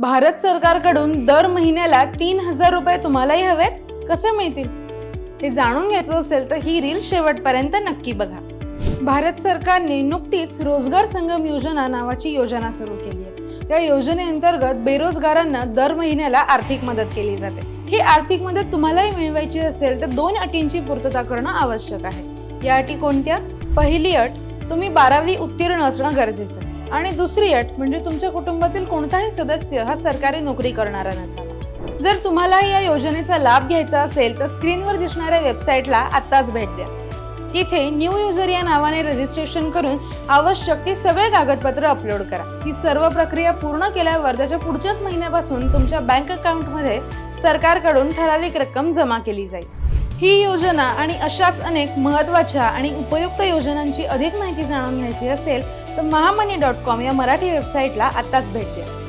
भारत सरकारकडून दर महिन्याला तीन हजार रुपये तुम्हालाही हवेत? कसे मिळतील? हे जाणून घ्यायचं असेल तर ही रील शेवटपर्यंत नक्की बघा. भारत सरकारने नुकतीच रोजगार संगम योजना नावाची योजना सुरू केली आहे. या योजनेअंतर्गत बेरोजगारांना दर महिन्याला आर्थिक मदत केली जाते. ही आर्थिक मदत तुम्हालाही मिळवायची असेल तर दोन अटींची पूर्तता करणं आवश्यक आहे. या अटी कोणत्या? पहिली अट तुम्ही बारावी उत्तीर्ण असणं गरजेचं आहे. आणि दुसरी अट म्हणजे तुमच्या कुटुंबातील कोणताही सदस्य हा सरकारी नोकरी करणारा नसावा. जर तुम्हाला या योजनेचा लाभ घ्यायचा असेल तर स्क्रीनवर दिसणाऱ्या वेबसाईटला आत्ताच भेट द्या. तिथे न्यू युजर या नावाने रजिस्ट्रेशन करून आवश्यक ती सगळे कागदपत्र अपलोड करा. ही सर्व प्रक्रिया पूर्ण केल्यावर त्याच्या पुढच्याच महिन्यापासून तुमच्या बँक अकाउंटमध्ये सरकारकडून ठराविक रक्कम जमा केली जाईल. ही योजना आणि अशाच अनेक महत्त्वाच्या आणि उपयुक्त योजनांची अधिक माहिती जाणून घ्यायची असेल तर महामनी डॉट कॉम या मराठी वेबसाईटला आत्ताच भेट द्या.